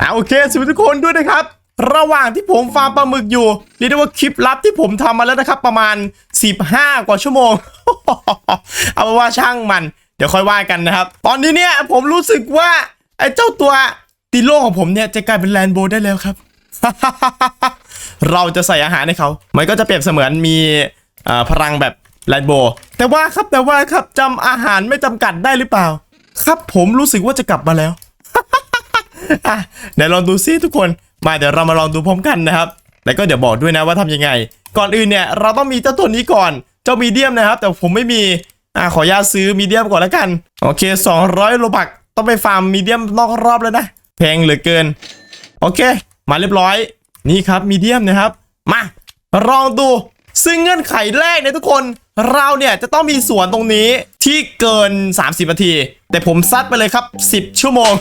อ่าโอเคสวัสดีทุกคนด้วยนะครับ ระหว่างที่ผมฟาร์มปลาหมึกอยู่เรียกได้ว่าคลิปลับที่ผมทำมาแล้วนะครับ ประมาณ 15 กว่าชั่วโมง เอาเป็นว่าช่างมัน เดี๋ยวค่อยว่ากันนะครับ ตอนนี้เนี่ยผมรู้สึกว่า ไอ้เจ้าตัวติโลของผมเนี่ยจะกลายเป็นแลนโบได้แล้วครับ เราจะใส่อาหารให้เขา มันก็จะเปรียบเสมือนมีอ่อพลังแบบแลนโบแต่ว่าครับแต่ว่าครับจำอาหารไม่จำกัดได้หรือเปล่า ครับผมรู้สึกว่าจะกลับมาแล้ว อะเดี๋ยวลองดูซิทุกคนมาเดี๋ยวเรามาลองดูพร้อมกันนะครับ แล้วก็เดี๋ยวบอกด้วยนะว่าทำยังไง ก่อนอื่นเนี่ยเราต้องมีเจ้าตัวนี้ก่อน เจ้ามีเดียมนะครับ แต่ผมไม่มีอะขออนุญาตซื้อมีเดียมก่อนแล้วกันโอเค 200โลบักต้องไปฟาร์มมีเดียมนอกรอบแล้วนะแพงเหลือเกิน โอเค มาเรียบร้อย นี่ครับมีเดียมนะครับ มาลองดูซึ่งเงื่อนไขแรกเนี่ยทุกคน เราเนี่ยจะต้องมีสวนตรงนี้ที่เกิน 30นาที แต่ผมซัดไปเลยครับ 10 ชั่วโมง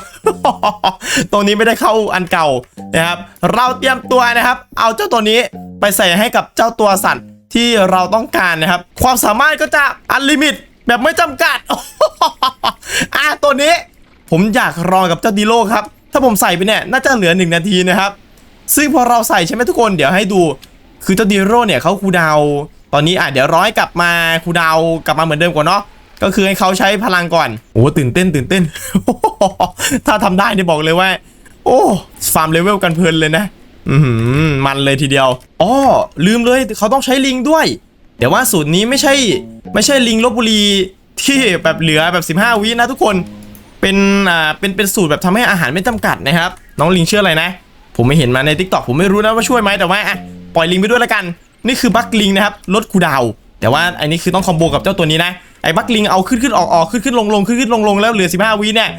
ตรงนี้ไม่ได้เข้าอันเก่านะครับ เราเตรียมตัวนะครับ เอาเจ้าตัวนี้ไปใส่ให้กับเจ้าตัวสัตว์ที่เราต้องการนะครับ ความสามารถก็จะอันลิมิตแบบไม่จำกัดอะตัวนี้ผมอยากลองกับเจ้าดีโลครับ ถ้าผมใส่ไปเนี่ยน่าจะเหลือ 1 นาทีนะครับ ซึ่งพอเราใส่ใช่ไหมทุกคนเดี๋ยวให้ดู คือเจ้าดีโรเนี่ยเขาคูดาว ตอนนี้อะเดี๋ยวร้อยกลับมาคูดาวกลับมาเหมือนเดิมก่อนเนาะก็คือให้เขาใช้พลังก่อน โอ้ตื่นเต้นตื่นเต้น ถ้าทำได้เนี่ยบอกเลยว่า โอ้ฟาร์มเลเวลกันเพลินเลยนะอือหือมันเลยทีเดียวอ๋อลืมเลยเขาต้องใช้ลิงด้วย เดี๋ยวว่าสูตรนี้ไม่ใช่ ไม่ใช่ลิงลบบุรีที่แบบเหลือแบบ 15 วินะทุกคนเป็นอ่าเป็นเป็นสูตรแบบทำให้อาหารไม่จำกัดนะครับ น้องลิงเชื่ออะไรนะ ผมไม่เห็นมาใน t ิ k t o k ผมไม่รู้นะว่าช่วยไหมแต่ว่าอะปล่อยลิงไปด้วยละกัน นี่คือบัคลิงนะครับลดคูดาวแต่ว่าอันนี้คือต้องคอมโบกับเจ้าตัวนี้นะไอ้บัคลิงเอาขึ้นขึ้นออกออกขึ้นขึ้นลงลงขึ้นขึ้นลงลงแล้วเหลือ 15วิเนี่ย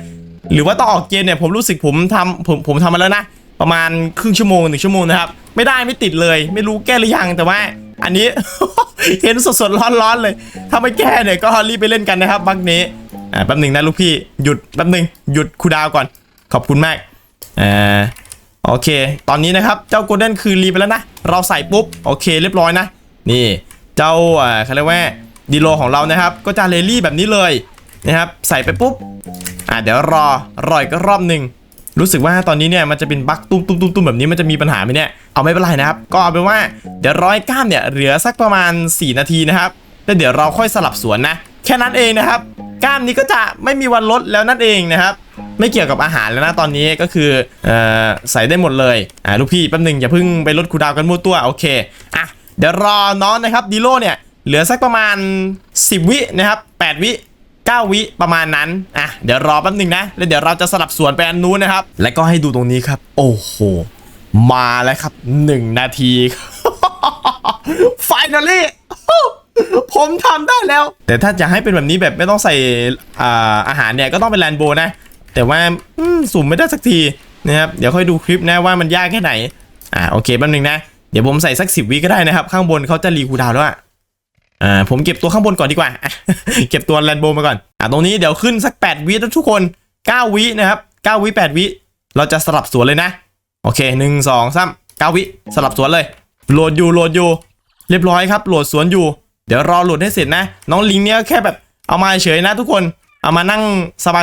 หรือว่าต้องออกเกณฑ์เนี่ยผมรู้สึกผมทำผมผมทำมาแล้วนะประมาณครึ่งชั่วโมงหนึ่งชั่วโมงนะครับไม่ได้ไม่ติดเลย ไม่รู้แก้หรือยังแต่ว่า อันนี้เห็นสดๆร้อนๆเลย ถ้าไม่แก้เนี่ยก็รีบไปเล่นกันนะครับบัคนี้อ่าแป๊บหนึ่งนะลูกพี่หยุดแป๊บหนึ่งหยุดคูดาวก่อน ขอบคุณมากอ่า โอเค ตอนนี้นะครับ เจ้าโกลเด้นคือรีไปแล้วนะ เราใส่ปุ๊บ โอเค เรียบร้อยนะ นี่ เจ้าอ่าเขาเรียกว่าดีโลของเรานะครับ ก็จะเลลี่แบบนี้เลยนะครับ ใส่ไปปุ๊บ อ่าเดี๋ยวรอ รออีกรอบหนึ่ง รู้สึกว่าตอนนี้เนี่ยมันจะเป็นบั๊กตุ้มตุ้มตุ้มตุ้มแบบนี้มันจะมีปัญหาไหมเนี่ย เอาไม่เป็นไรนะครับ ก็เอาเป็นว่าเดี๋ยวร้อยกล้ามเนี่ยเหลือสักประมาณ 4 นาทีนะครับ แล้วเดี๋ยวเราค่อยสลับสวนนะ แค่นั้นเองนะครับ กล้ามนี้ก็จะไม่มีวันลดแล้วนั่นเองนะครับ ไม่เกี่ยวกับอาหารแล้วนะตอนนี้ก็คือออใส่ได้หมดเลยอ่าลูกพี่แป๊บหนึ่งอย่าเพิ่งไปลดคูดาวกันมั่วตัวโอเคอะเดี๋ยวรอน้องนะครับดีโลเนี่ยเหลือสักประมาณ 10 วินะครับ 8 วิ 9 วิประมาณนั้น อะ เดี๋ยวรอแป๊บหนึงนะ แล้วเดี๋ยวเราจะสลับสวนไปอันนู้นนะครับ และก็ให้ดูตรงนี้ครับ โอ้โห มาแล้วครับ 1 นาที finally ผมทำได้แล้ว แต่ถ้าจะให้เป็นแบบนี้แบบไม่ต้องใส่อาอาหารเนี่ยก็ต้องเป็นแลนโบนะ แต่ว่าอืมสุ่มไม่ได้สักทีนะครับ เดี๋ยวค่อยดูคลิปนะว่ามันยากแค่ไหน อ่าโอเคแป๊บนึงนะ เดี๋ยวผมใส่สักสิบวิก็ได้นะครับ ข้างบนเขาจะรีคูลดาวน์แล้วอะอ่าผมเก็บตัวข้างบนก่อนดีกว่าอะ เก็บตัวแลนโบมาก่อน อ่าตรงนี้เดี๋ยวขึ้นสัก 8 วิทุกคน 9 วินะครับ 9 วิ 8 วิ เราจะสลับสวนเลยนะ โอเคหนึ่งสองสามเก้าวิ สลับสวนเลย โหลดอยู่ โหลดอยู่ เรียบร้อยครับ โหลดสวนอยู่ เดี๋ยวรอหลุดให้เสร็จนะ น้องลิงเนี่ยแค่แบบเอามาเฉยนะทุกคนเอามานั่ง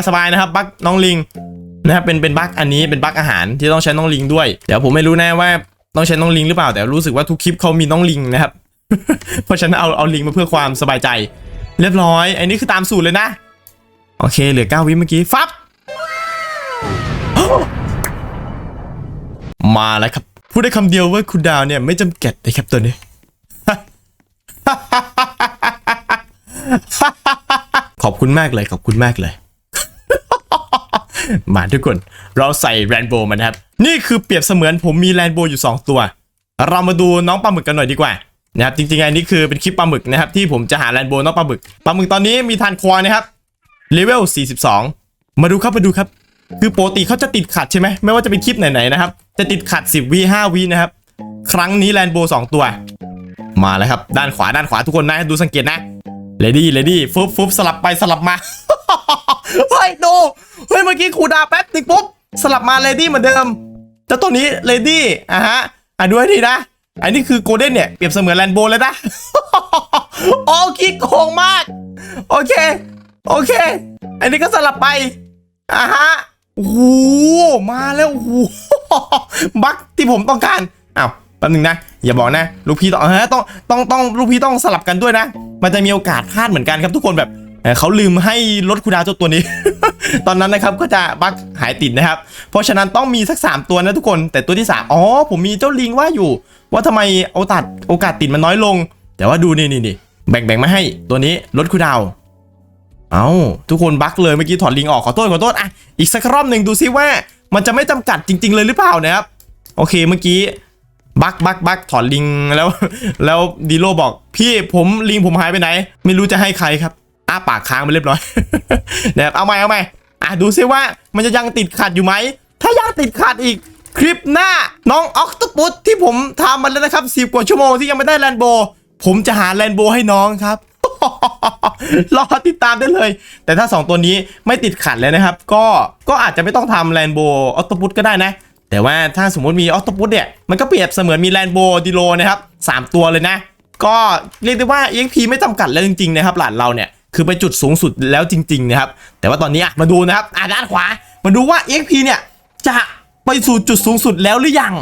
สบายๆนะครับบั๊กน้องลิงนะครับเป็นเป็นบั๊กอันนี้เป็นบั๊กอาหารที่ต้องใช้น้องลิงด้วย เดี๋ยวผมไม่รู้แน่ว่าต้องใช้น้องลิงหรือเปล่า แต่รู้สึกว่าทุกคลิปเขามีน้องลิงนะครับ เพราะฉะนั้นเอาเอาลิงมาเพื่อความสบายใจ เรียบร้อยอันนี้คือตามสูตรเลยนะ โอเคเหลือเก้าวิเมื่อกี้ฟับมาแล้วครับพูดได้คำเดียวว่าคุณดาวเนี่ยไม่จำกัดนะครับตัวนี้ ขอบคุณมากเลยขอบคุณมากเลย มาทุกคน เราใส่แรนโบมานะครับ นี่คือเปรียบเสมือนผมมีแรนโบอยู่ 2 ตัว เรามาดูน้องปลาหมึกกันหน่อยดีกว่านะครับจริงๆอันนี้คือเป็นคลิปปลาหมึกนะครับที่ผมจะหาแรนโบน้องปลาหมึกปลาหมึกตอนนี้มีทานควานะครับเลเวล 42 มาดูครับมาดูครับ คือปกติเขาจะติดขัดใช่ไหมไม่ว่าจะเป็นคลิปไหนๆนะครับ จะติดขัด 10วิ5วินะครับ ครั้งนี้แรนโบ2ตัว มาแล้วครับ ด้านขวาด้านขวาทุกคนนะดูสังเกตนะ เลดี้เลดี้ฟุบฟุบสลับไปสลับมาเฮ้ยดูเฮ้ยเมื่อกี้ครูดาแป๊บนึงปุ๊บสลับมาเลดี้เหมือนเดิมเจ้าตัวนี้เลดี้อะฮะอะดูให้ดีนะ อันนี้คือโกลเด้นเนี่ยเปรียบเสมือนแรนโบเลยนะโอ้ขี้โกงมาก โอเค โอเค อันนี้ก็สลับไปอะฮะโอ้โหมาแล้วโอ้โหบั๊กที่ผมต้องการอ้าว แป๊บนึงนะ อย่าบอกนะ ลูกพี่ต้องเออต้องต้องต้องลูกพี่ต้องสลับกันด้วยนะ มันจะมีโอกาสพลาดเหมือนกันครับทุกคนแบบเขาลืมให้ลดคูดาวเจ้าตัวนี้ ตอนนั้นนะครับก็จะบั๊กหายติดนะครับ เพราะฉะนั้นต้องมีสัก 3 ตัวนะทุกคน แต่ตัวที่ 3 อ๋อ ผมมีเจ้าลิงว่าอยู่ ว่าทำไมโอกาสโอกาสติดมันน้อยลง แต่ว่าดูนี่นี่นี่แบ่งแบ่งมาให้ตัวนี้ลดคูดาว เอาทุกคนบั๊กเลยเมื่อกี้ถอดลิงออกขอโทษขอโทษอะอีกสักรอบหนึ่งดูซิว่า มันจะไม่จำกัดจริง ๆ เลยหรือเปล่านะครับ โอเคเมื่อกี้ บักบักบักถอดลิงแล้ว แล้วดีโลบอก พี่ผมลิงผมหายไปไหน ไม่รู้จะให้ใครครับอ้าปากค้างไปเรียบร้อยนะครับเอาใหมเอาใหมอะดูซิว่ามันจะยังติดขัดอยู่ไหม ถ้ายังติดขัดอีกคลิปหน้าน้องออกตปุสที่ผมทำมาแล้วนะครับสิบกว่าชั่วโมงที่ยังไม่ได้แลนโบ ผมจะหาแลนโบให้น้องครับรอติดตามได้เลย แต่ถ้า 2 ตัวนี้ไม่ติดขัดเลยนะครับ ก็ก็อาจจะไม่ต้องทำแลนโบออตโตปุตก็ได้นะ แต่ว่าถ้าสมมติมีออตโตปุตเนี่ย มันก็เปรียบเสมือนมีแลนโบดิโลนะครับ 3 ตัวเลยนะ ก็เรียกได้ว่า EXP ไม่จำกัดแล้วจริงๆนะครับหลานเราเนี่ย คือไปจุดสูงสุดแล้วจริง ๆ นะครับ แต่ว่าตอนนี้มาดูนะครับอะด้านขวา มาดูว่า EXP เนี่ย จะไปสู่จุดสูงสุดแล้วหรือยัง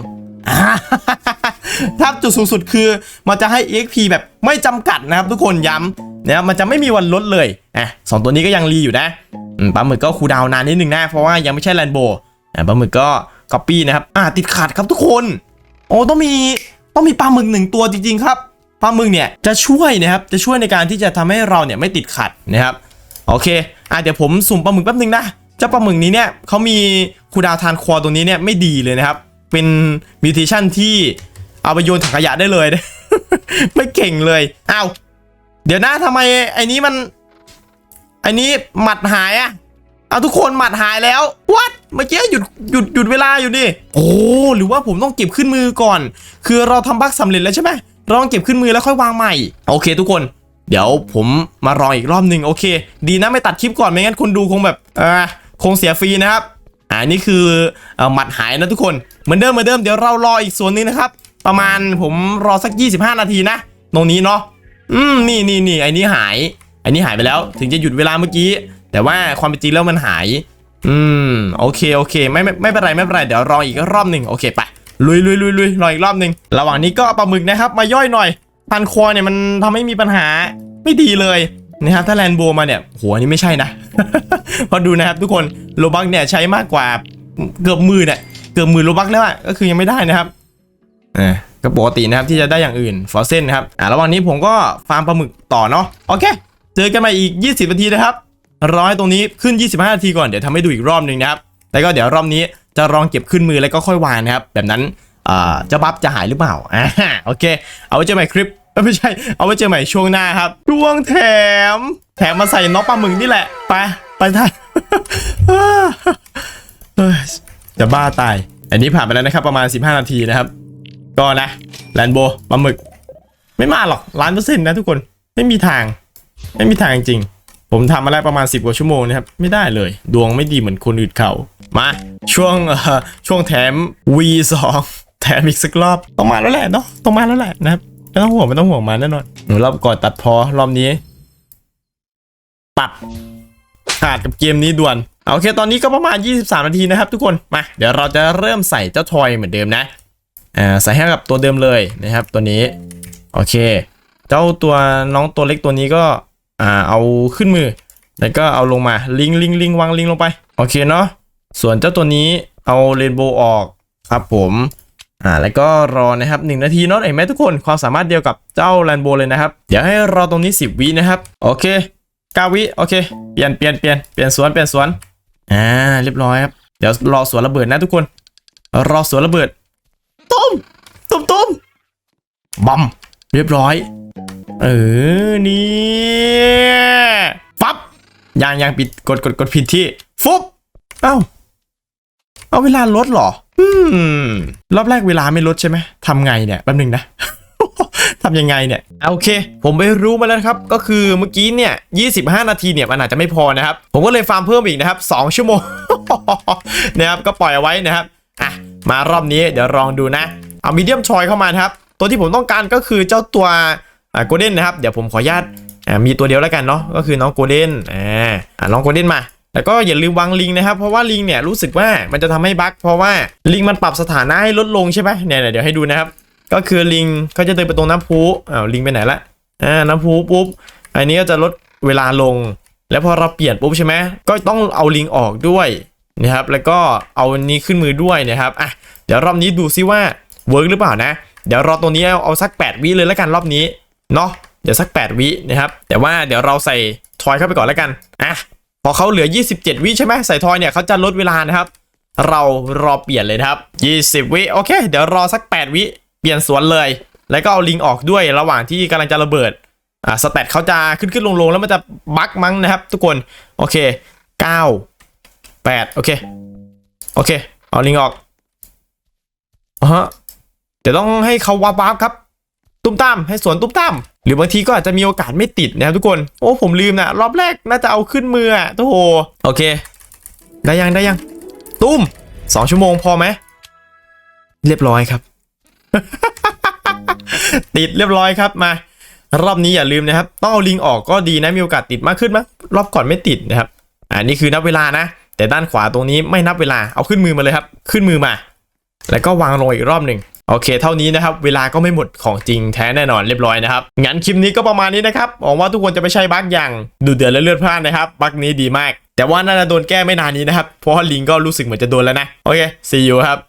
ถ้าจุดสูงสุดคือมันจะให้ EXP แบบไม่จำกัดนะครับ ทุกคนย้ำนะมันจะไม่มีวันลดเลยอะสองตัวนี้ก็ยังรีอยู่นะปลาหมึกก็คูดาวนานนิดนึงนะเพราะว่ายังไม่ใช่แลนโบปลาหมึกก็ ก๊อปปี้นะครับอ่าติดขัดครับทุกคน โอ้ต้องมีต้องมีปลาหมึกหนึ่งตัวจริงๆครับปลาหมึกเนี่ยจะช่วยนะครับจะช่วยในการที่จะทำให้เราเนี่ยไม่ติดขัดนะครับโอเคอะเดี๋ยวผมสุ่มปลาหมึกแป๊บนึงนะเจ้าปลาหมึกนี้เนี่ยเขามีคูดาวทานควอตรงนี้เนี่ยไม่ดีเลยนะครับ เป็นมิวเทชันที่เอาไปโยนถังขยะได้เลย ไม่เก่งเลยอ้าวเดี๋ยวนะทำไมไอ้นี้มันไอ้นี้หมัดหายอะเอาทุกคนหมัดหายแล้ววัด เมื่อกี้หยุดหยุดหยุดเวลาอยู่ดิโอ้หรือว่าผมต้องเก็บขึ้นมือก่อน คือเราทำบั๊กสำเร็จแล้วใช่ไหมเราต้องเก็บขึ้นมือแล้วค่อยวางใหม่ โอเค ทุกคน เดี๋ยวผมมารออีกรอบหนึ่งโอเค ดีนะไม่ตัดคลิปก่อนไม่งั้นคนดูคงแบบอ่าคงเสียฟรีนะครับอ่านี่คืออ่อหมัดหายนะทุกคนเหมือนเดิมเหมือนเดิมเดี๋ยวเรารออีกส่วนนึงนะครับ ประมาณผมรอสัก 25 นาทีนะ ตรงนี้เนาะอืมนี่นี่นี่ไอ้นี้หายไอ้นี้หายไปแล้ว ถึงจะหยุดเวลาเมื่อกี้ แต่ว่าความเป็นจริงแล้วมันหาย อืมโอเคโอเคไม่ไม่ไม่เป็นไรไม่เป็นไรเดี๋ยวรออีกรอบหนึ่งโอเคไปลุยลุยลุยลุยรออีกรอบหนึ่งระหว่างนี้ก็ปลาหมึกนะครับมาย่อยหน่อย พันคอเนี่ยมันทำให้มีปัญหาไม่ดีเลยนะครับถ้าแลนโบมาเนี่ยหัวนี่ไม่ใช่นะพอดูนะครับทุกคนโลบักเนี่ยใช้มากกว่าเกือบหมือเนี่ยเกือบหมือโลบักแล้วอะก็คือยังไม่ได้นะครับเออก็ปกตินะครับที่จะได้อย่างอื่นฟอร์เซนนะครับอ่าระหว่างนี้ผมก็ฟาร์มปลาหมึกต่อเนาะโอเค เจอกันใหมาอีก 20นาทีนะครับ รอให้ตรงนี้ขึ้น 25นาทีก่อนเดี๋ยวทำให้ดูอีกรอบหนึ่งนะครับแล้วก็เดี๋ยวรอบนี้จะลองเก็บขึ้นมือแล้วก็ค่อยวางนะครับ แบบนั้นอ่าเจ้าบัฟจะหายหรือเปล่าอ่าโอเค เอาไว้เจอใหม่คลิปไม่ใช่ เอาไว้เจอใหม่ช่วงหน้าครับช่วงแถม แถมมาใส่น็อกปลาหมึกนี่แหละ ไป ไปท่านจะบ้าตาย อันนี้ผ่านไปแล้วนะครับ ประมาณ 15 นาทีนะครับ ก็นะแลนโบปลาหมึก ไม่มาหรอกล้านเปอร์เซ็นต์นะทุกคน ไม่มีทาง ไม่มีทางจริง ผมทำมาแล้วประมาณ 10 กว่าชั่วโมงนะครับ ไม่ได้เลย ดวงไม่ดีเหมือนคนอื่นเขามา ช่วงเอ่อช่วงแถม V2 แถมอีกสักรอบต้องมาแล้วแหละเนาะต้องมาแล้วแหละนะครับไม่ต้องห่วงไม่ต้องห่วงมาแน่นอนรอบก่อนตัดพอรอบนี้ ตัดขาดกับเกมนี้ด่วนโอเค ตอนนี้ก็ประมาณ 23 นาทีนะครับ ทุกคนมาเดี๋ยวเราจะเริ่มใส่เจ้าทอยเหมือนเดิมนะอ่าใส่ให้กับตัวเดิมเลยนะครับ ตัวนี้ โอเค เจ้าตัวน้องตัวเล็กตัวนี้ก็ อ่าเอาขึ้นมือ แล้วก็เอาลงมาลิงลิงลิงวางลิงลงไป โอเคเนาะส่วนเจ้าตัวนี้เอาเรนโบว์ออกครับผมอ่าแล้วก็รอนะครับ1นาทีเนาะเห็นไหมทุกคนความสามารถเดียวกับเจ้าแรนโบว์เลยนะครับ เดี๋ยวให้รอตรงนี้ 10 วินะครับโอเค9วิโอเคเปลี่ยนเปลี่ยนเปลี่ยนเปลี่ยนสวนเปลี่ยนสวนอ่าเรียบร้อยครับเดี๋ยวรอสวนระเบิดนะทุกคน รอสวนระเบิดตุ้มตุ้มตุ้มบัมเรียบร้อย เออนี่ฟับยังยังปิดกดกดกดผิดที่ ฟุบเอ้าเอาเวลาลดเหรอ อืม รอบแรกเวลาไม่ลดใช่ไหมทำไงเนี่ยแป๊บนึงนะทำยังไงเนี่ยโอเค ผมไปรู้มาแล้วนะครับ ก็คือเมื่อกี้เนี่ย 25 นาทีเนี่ยมันอาจจะไม่พอนะครับ ผมก็เลยฟาร์มเพิ่มอีกนะครับ 2 ชั่วโมงนะครับก็ปล่อยเอาไว้นะครับอะมารอบนี้เดี๋ยวลองดูนะ เอามีเดียมชอยเข้ามาครับ ตัวที่ผมต้องการก็คือเจ้าตัว อ่าโกลเด้นนะครับ เดี๋ยวผมขออนุญาตอ่ามีตัวเดียวแล้วกันเนาะก็คือน้องโกลเด้นอ่าอ่าน้องโกลเด้นมาแล้วก็อย่าลืมวางลิงนะครับ เพราะว่าลิงเนี่ยรู้สึกว่ามันจะทำให้บั๊กเพราะว่าลิงมันปรับสถานะให้ลดลงใช่ไหมเนี่ยเดี๋ยวให้ดูนะครับ ก็คือลิงเขาจะเดินไปตรงน้ำพุอ้าวลิงไปไหนละอ่าน้ำพุปุ๊บอันนี้ก็จะลดเวลาลง แล้วพอเราเปลี่ยนปุ๊บใช่ไหมก็ต้องเอาลิงออกด้วยนะครับแล้วก็เอาอันนี้ขึ้นมือด้วยนะครับอะเดี๋ยวรอบนี้ดูซิว่าเวิร์กหรือเปล่านะ เดี๋ยวรอตรงนี้เอาเอาสัก 8 วิเลยแล้วกันรอบนี้ เนาะเดี๋ยวสัก 8 วินะครับ แต่ว่าเดี๋ยวเราใส่ทอยเข้าไปก่อนแล้วกันอะพอเขาเหลือ 27 วิใช่ไหมใส่ทอยเนี่ยเขาจะลดเวลานะครับ เรารอเปลี่ยนเลยครับ 20 วิโอเค เดี๋ยวรอสัก 8 วิเปลี่ยนสวนเลย แล้วก็เอาลิงออกด้วยระหว่างที่กำลังจะระเบิดอ่าสเตตเขาจะขึ้นขึ้นลงลงแล้วมันจะบั๊กมั้งนะครับ ทุกคนโอเค 9 8 โอเคโอเค เอาลิงออกอ่าฮะเดี๋ยวต้องให้เขาวับวับครับ ตุ้มตามให้สวนตุ้มตามหรือบางทีก็อาจจะมีโอกาสไม่ติดนะครับทุกคน โอ้ผมลืมนะรอบแรกน่าจะเอาขึ้นมืออะโอ้โหโอเค ได้ยังได้ยัง ตุ้มสองชั่วโมงพอไหมเรียบร้อยครับ ติดเรียบร้อยครับมารอบนี้อย่าลืมนะครับ ต้องเอาลิงออกก็ดีนะมีโอกาสติดมากขึ้นมั้ยรอบก่อนไม่ติดนะครับอ่านี่คือนับเวลานะ แต่ด้านขวาตรงนี้ไม่นับเวลาเอาขึ้นมือมาเลยครับ ขึ้นมือมา แล้วก็วางลงอีกรอบหนึ่ง โอเค เท่านี้นะครับ เวลาก็ไม่หมดของจริงแท้แน่นอนเรียบร้อยนะครับ งั้นคลิปนี้ก็ประมาณนี้นะครับหวังว่าทุกคนจะไม่ใช่บั๊กอย่าง ดูเดือดและเลือดพล่านนะครับ บั๊กนี้ดีมาก แต่ว่าน่าจะโดนแก้ไม่นานนี้นะครับ เพราะว่าลิงก็รู้สึกเหมือนจะโดนแล้วนะ โอเค see you ครับ